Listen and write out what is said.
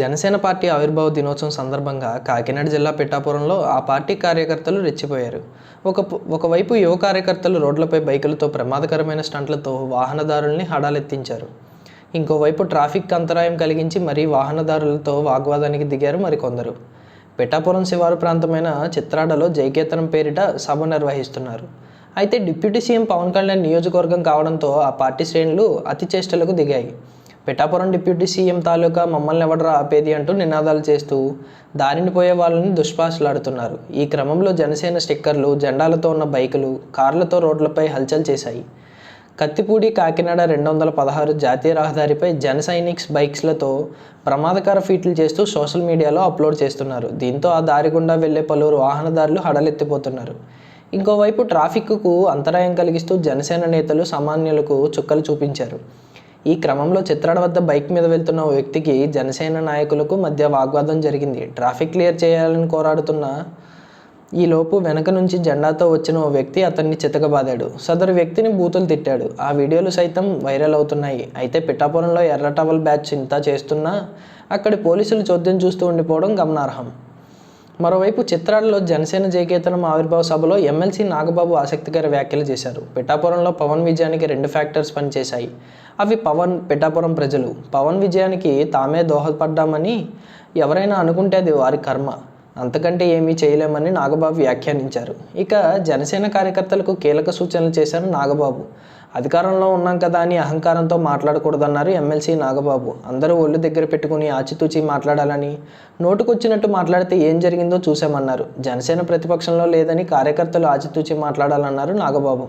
Janasena party ఆవిర్భావ దినోత్సవం సందర్భంగా కాకినాడ జిల్లా పిఠాపురంలో ఆ పార్టీ కార్యకర్తలు రెచ్చిపోయారు. ఒక ఒకవైపు యువ కార్యకర్తలు రోడ్లపై బైకులతో ప్రమాదకరమైన స్టంట్లతో వాహనదారుల్ని హడాలెత్తించారు. ఇంకోవైపు ట్రాఫిక్ అంతరాయం కలిగించి మరీ వాహనదారులతో వాగ్వాదానికి దిగారు మరికొందరు. పిఠాపురం శివారు ప్రాంతమైన చిత్రాడలో జైకేతనం పేరిట సభ నిర్వహిస్తున్నారు. అయితే డిప్యూటీ సీఎం పవన్ కళ్యాణ్ నియోజకవర్గం కావడంతో ఆ పార్టీ శ్రేణులు అతి చేష్టలకు దిగాయి. పిఠాపురం డిప్యూటీ సీఎం తాలూకా మమ్మల్ని ఎవడరా ఆపేది అంటూ నినాదాలు చేస్తూ దారిని పోయే వాళ్ళని దుష్పాసలాడుతున్నారు. ఈ క్రమంలో జనసేన స్టిక్కర్లు జెండాలతో ఉన్న బైకులు కార్లతో రోడ్లపై హల్చల్ చేశాయి. కత్తిపూడి కాకినాడ రెండు వందల పదహారు జాతీయ రహదారిపై జన సైనిక్స్ బైక్స్లతో ప్రమాదకర ఫీట్లు చేస్తూ సోషల్ మీడియాలో అప్లోడ్ చేస్తున్నారు. దీంతో ఆ దారి గుండా వెళ్ళే పలువురు వాహనదారులు హడలెత్తిపోతున్నారు. ఇంకోవైపు ట్రాఫిక్కు అంతరాయం కలిగిస్తూ జనసేన నేతలు సామాన్యులకు చుక్కలు చూపించారు. ఈ క్రమంలో చిత్రాడ వద్ద బైక్ మీద వెళ్తున్న ఓ వ్యక్తికి జనసేన నాయకులకు మధ్య వాగ్వాదం జరిగింది. ట్రాఫిక్ క్లియర్ చేయాలని కోరాడుతున్న ఈలోపు వెనక నుంచి జెండాతో వచ్చిన ఓ వ్యక్తి అతన్ని చితకబాదాడు. సదరు వ్యక్తిని బూతులు తిట్టాడు. ఆ వీడియోలు సైతం వైరల్ అవుతున్నాయి. అయితే పిఠాపురంలో ఎర్ర టవల్ బ్యాచ్ ఇంత చేస్తున్నా అక్కడి పోలీసులు చోద్యం చూస్తూ ఉండిపోవడం గమనార్హం. మరోవైపు చిత్రాలలో జనసేన జయకేతనం ఆవిర్భావ సభలో ఎమ్మెల్సీ నాగబాబు ఆసక్తికర వ్యాఖ్యలు చేశారు. పిఠాపురంలో పవన్ విజయానికి రెండు ఫ్యాక్టర్స్ పనిచేశాయి. అవి పవన్ పిఠాపురం ప్రజలు. పవన్ విజయానికి తామే దోహదపడ్డామని ఎవరైనా అనుకుంటే అది వారి కర్మ. అంతకంటే ఏమీ చేయలేమని నాగబాబు వ్యాఖ్యానించారు. ఇక జనసేన కార్యకర్తలకు కీలక సూచనలు చేశారు నాగబాబు. అధికారంలో ఉన్నాం కదా అని అహంకారంతో మాట్లాడకూడదన్నారు ఎమ్మెల్సీ నాగబాబు. అందరూ ఒళ్ళు దగ్గర పెట్టుకుని ఆచితూచి మాట్లాడాలని నోటుకొచ్చినట్టు మాట్లాడితే ఏం జరిగిందో చూసామన్నారు జనసేన ప్రతిపక్షంలో లేదని కార్యకర్తలు ఆచితూచి మాట్లాడాలన్నారు నాగబాబు.